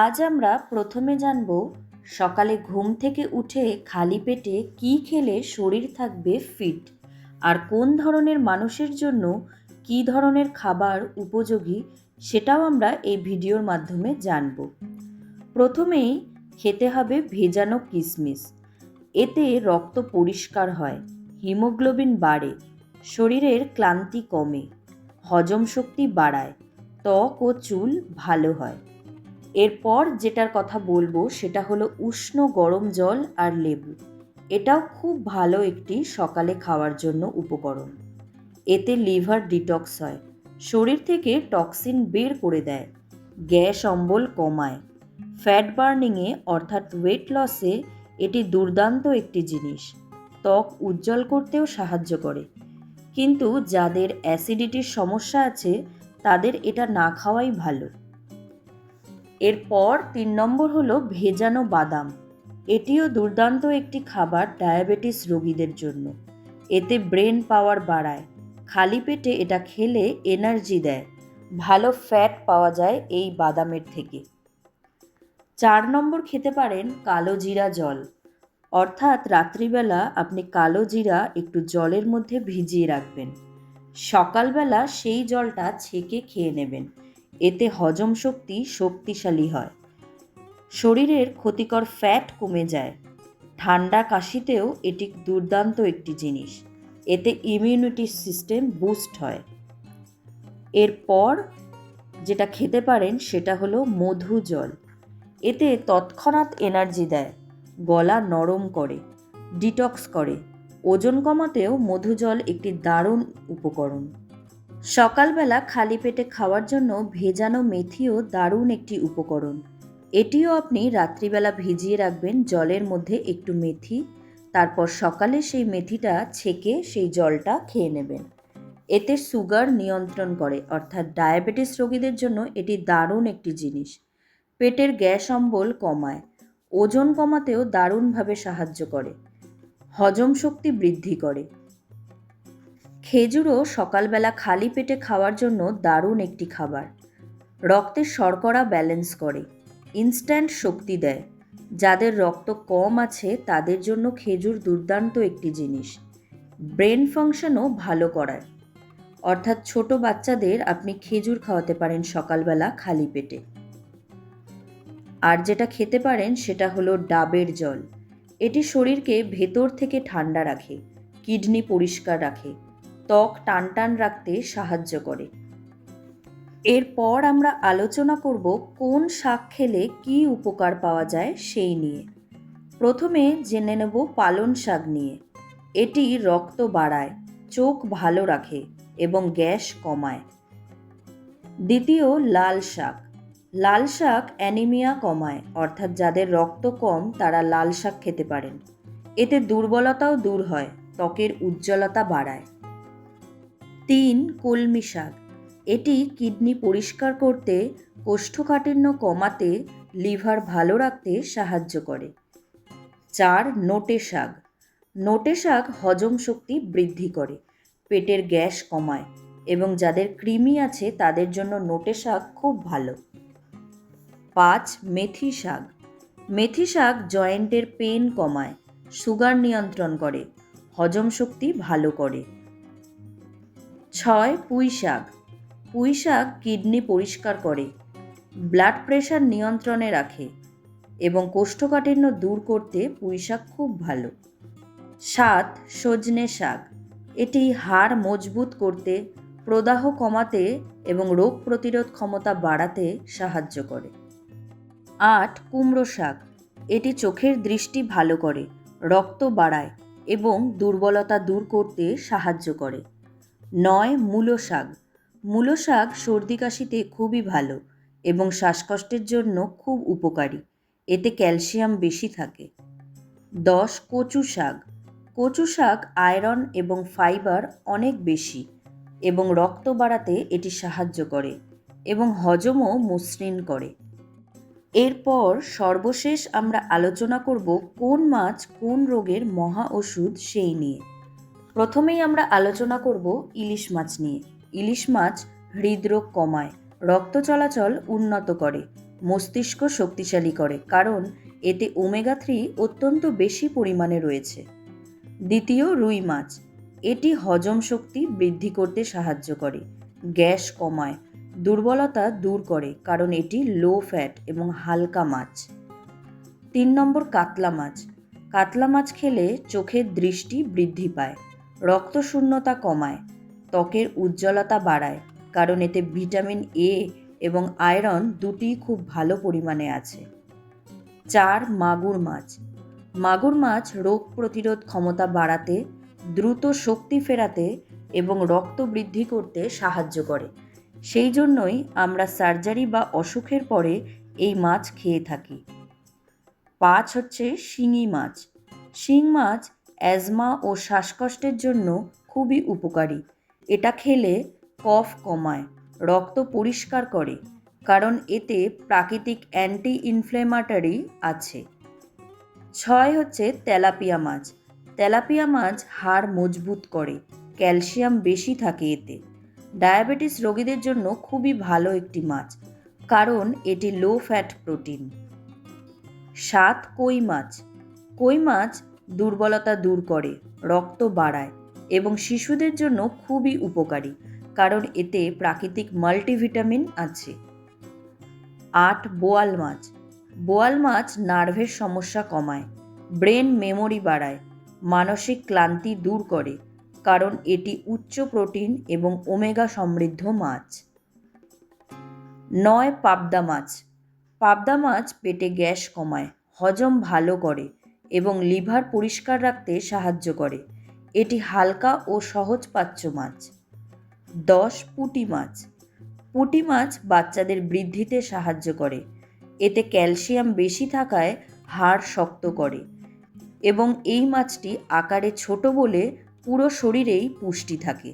আজ আমরা প্রথমে জানব সকালে ঘুম থেকে উঠে খালি পেটে কী খেলে শরীর থাকবে ফিট? আর কোন ধরনের মানুষের জন্য কী ধরনের খাবার উপযোগী সেটাও আমরা এই ভিডিওর মাধ্যমে জানব। প্রথমেই খেতে হবে ভেজানো কিশমিশ এতে রক্ত পরিষ্কার হয়, হিমোগ্লোবিন বাড়ে, শরীরের ক্লান্তি কমে, হজম শক্তি বাড়ায়, ত্বক ও চুল ভালো হয়। এরপর যেটার কথা বলব সেটা হলো উষ্ণ গরম জল আর লেবু। এটাও খুব ভালো একটি সকালে খাওয়ার জন্য উপকরণ। এতে লিভার ডিটক্স হয়, শরীর থেকে টক্সিন বের করে দেয়, গ্যাস অম্বল কমায়। ফ্যাট বার্নিংয়ে অর্থাৎ ওয়েট লসে এটি দুর্দান্ত একটি জিনিস। ত্বক উজ্জ্বল করতেও সাহায্য করে। কিন্তু যাদের অ্যাসিডিটির সমস্যা আছে, তাদের এটা না খাওয়াই ভালো। এরপর তিন নম্বর হলো ভেজানো বাদাম। এটিও দুর্দান্ত একটি খাবার ডায়াবেটিস রোগীদের জন্য। এতে ব্রেন পাওয়ার বাড়ায়। খালি পেটে এটা খেলে এনার্জি দেয়। ভালো ফ্যাট পাওয়া যায় এই বাদামের থেকে। চার নম্বর খেতে পারেন কালো জিরা জল। অর্থাৎ রাত্রিবেলা আপনি কালো জিরা একটু জলের মধ্যে ভিজিয়ে রাখবেন। সকালবেলা সেই জলটা ছেঁকে খেয়ে নেবেন। এতে হজম শক্তি শক্তিশালী হয়। শরীরের ক্ষতিকর ফ্যাট কমে যায়। ঠান্ডা কাশিতেও এটি দুর্দান্ত একটি জিনিস। এতে ইমিউনিটি সিস্টেম বুস্ট হয়। এরপর যেটা খেতে পারেন সেটা হলো মধু জল। এতে তৎক্ষণাৎ এনার্জি দেয়, গলা নরম করে ডিটক্স করে। ওজন কমাতেও মধু জল একটি দারুণ উপকরণ। সকালবেলা খালি পেটে খাওয়ার জন্য ভেজানো মেথিও দারুণ একটি উপকরণ। এটিও আপনি রাত্রিবেলা ভিজিয়ে রাখবেন জলের মধ্যে একটু মেথি, তারপর সকালে সেই মেথিটা ছেঁকে সেই জলটা খেয়ে নেবেন। এতে সুগার নিয়ন্ত্রণ করে, অর্থাৎ ডায়াবেটিস রোগীদের জন্য এটি দারুণ একটি জিনিস। পেটের গ্যাস অম্বল কমায়, ওজন কমাতেও দারুণভাবে সাহায্য করে, হজম শক্তি বৃদ্ধি করে। খেজুরও সকালবেলা খালি পেটে খাওয়ার জন্য দারুণ একটি খাবার। রক্তের শর্করা ব্যালেন্স করে, ইনস্ট্যান্ট শক্তি দেয়। যাদের রক্ত কম আছে, তাদের জন্য খেজুর দুর্দান্ত একটি জিনিস। ব্রেন ফাংশনও ভালো করায়। অর্থাৎ ছোট বাচ্চাদের আপনি খেজুর খাওয়াতে পারেন সকালবেলা খালি পেটে। আর যেটা খেতে পারেন, সেটা হলো ডাবের জল। এটি শরীরকে ভেতর থেকে ঠান্ডা রাখে, কিডনি পরিষ্কার রাখে। ত্বক টান টান রাখতে সাহায্য করে। এরপর আমরা আলোচনা করব কোন শাক খেলে কি উপকার পাওয়া যায় সেই নিয়ে। প্রথমে জেনে নেব পালন শাক নিয়ে। এটি রক্ত বাড়ায়, চোখ ভালো রাখে এবং গ্যাস কমায়। দ্বিতীয়, লাল শাক। লাল শাক অ্যানিমিয়া কমায়, অর্থাৎ যাদের রক্ত কম তারা লাল শাক খেতে পারেন। এতে দুর্বলতাও দূর হয়, ত্বকের উজ্জ্বলতা বাড়ায়। তিন কলমি শাক। এটি কিডনি পরিষ্কার করতে, কোষ্ঠকাঠিন্য কমাতে, লিভার ভালো রাখতে সাহায্য করে। চার নোটে শাক। নোটে শাক হজম শক্তি বৃদ্ধি করে, পেটের গ্যাস কমায় এবং যাদের কৃমি আছে তাদের জন্য নোটে শাক খুব ভালো। পাঁচ মেথি শাক। মেথি শাক জয়েন্টের পেন কমায়, সুগার নিয়ন্ত্রণ করে, হজম শক্তি ভালো করে। ছয় পুঁই শাক। পুঁই শাক কিডনি পরিষ্কার করে, ব্লাড প্রেশার নিয়ন্ত্রণে রাখে এবং কোষ্ঠকাঠিন্য দূর করতে পুঁই শাক খুব ভালো। সাত, সজনে শাক। এটি হাড় মজবুত করতে, প্রদাহ কমাতে এবং রোগ প্রতিরোধ ক্ষমতা বাড়াতে সাহায্য করে। আট, কুমড়ো শাক। এটি চোখের দৃষ্টি ভালো করে, রক্ত বাড়ায় এবং দুর্বলতা দূর করতে সাহায্য করে। নয় মূলো শাক। মূলো শাক সর্দি কাশিতে খুবই ভালো এবং শ্বাসকষ্টের জন্য খুব উপকারী। এতে ক্যালসিয়াম বেশি থাকে। দশ কচু শাক। কচু শাক আয়রন এবং ফাইবার অনেক বেশি এবং রক্ত বাড়াতে এটি সাহায্য করে এবং হজমও মসৃণ করে। এরপর সর্বশেষ আমরা আলোচনা করব কোন মাছ কোন রোগের মহা ওষুধ সেই নিয়ে। প্রথমেই আমরা আলোচনা করব ইলিশ মাছ নিয়ে। ইলিশ মাছ হৃদরোগ কমায়, রক্ত চলাচল উন্নত করে, মস্তিষ্ক শক্তিশালী করে, কারণ এতে ওমেগা থ্রি অত্যন্ত বেশি পরিমাণে রয়েছে। দ্বিতীয়, রুই মাছ। এটি হজম শক্তি বৃদ্ধি করতে সাহায্য করে, গ্যাস কমায়, দুর্বলতা দূর করে, কারণ এটি লো ফ্যাট এবং হালকা মাছ। তিন নম্বর, কাতলা মাছ। কাতলা মাছ খেলে চোখের দৃষ্টি বৃদ্ধি পায় রক্তশূন্যতা কমায়, ত্বকের উজ্জ্বলতা বাড়ায়, কারণ এতে ভিটামিন এ এবং আয়রন দুটি খুব ভালো পরিমাণে আছে। চার, মাগুর মাছ। মাগুর মাছ রোগ প্রতিরোধ ক্ষমতা বাড়াতে, দ্রুত শক্তি ফেরাতে এবং রক্ত বৃদ্ধি করতে সাহায্য করে। সেই জন্যই আমরা সার্জারি বা অসুখের পরে এই মাছ খেয়ে থাকি। পাঁচ হচ্ছে শিঙি মাছ। শিং মাছ অ্যাজমা ও শ্বাসকষ্টের জন্য খুবই উপকারী। এটা খেলে কফ কমায়, রক্ত পরিষ্কার করে, কারণ এতে প্রাকৃতিক অ্যান্টি ইনফ্লেমাটারি আছে। ছয় হচ্ছে তেলাপিয়া মাছ। তেলাপিয়া মাছ হাড় মজবুত করে, ক্যালসিয়াম বেশি থাকে এতে। ডায়াবেটিস রোগীদের জন্য খুবই ভালো একটি মাছ, কারণ এটি লো ফ্যাট প্রোটিন সাত কই মাছ। কই মাছ দুর্বলতা দূর করে, রক্ত বাড়ায় এবং শিশুদের জন্য খুবই উপকারী, কারণ এতে প্রাকৃতিক মাল্টিভিটামিন আছে। আট, বোয়াল মাছ। বোয়াল মাছ নার্ভের সমস্যা কমায়, ব্রেন মেমোরি বাড়ায়, মানসিক ক্লান্তি দূর করে, কারণ এটি উচ্চ প্রোটিন এবং ওমেগা সমৃদ্ধ মাছ। নয়, পাবদা মাছ। পাবদা মাছ পেটে গ্যাস কমায়, হজম ভালো করে এবং লিভার পরিষ্কার রাখতে সাহায্য করে। এটি হালকা ও সহজপাচ্য মাছ। দশ পুঁটি মাছ। পুঁটি মাছ বাচ্চাদের বৃদ্ধিতে সাহায্য করে। এতে ক্যালসিয়াম বেশি থাকায় হাড় শক্ত করে এবং এই মাছটি আকারে ছোট বলে পুরো শরীরেই পুষ্টি থাকে।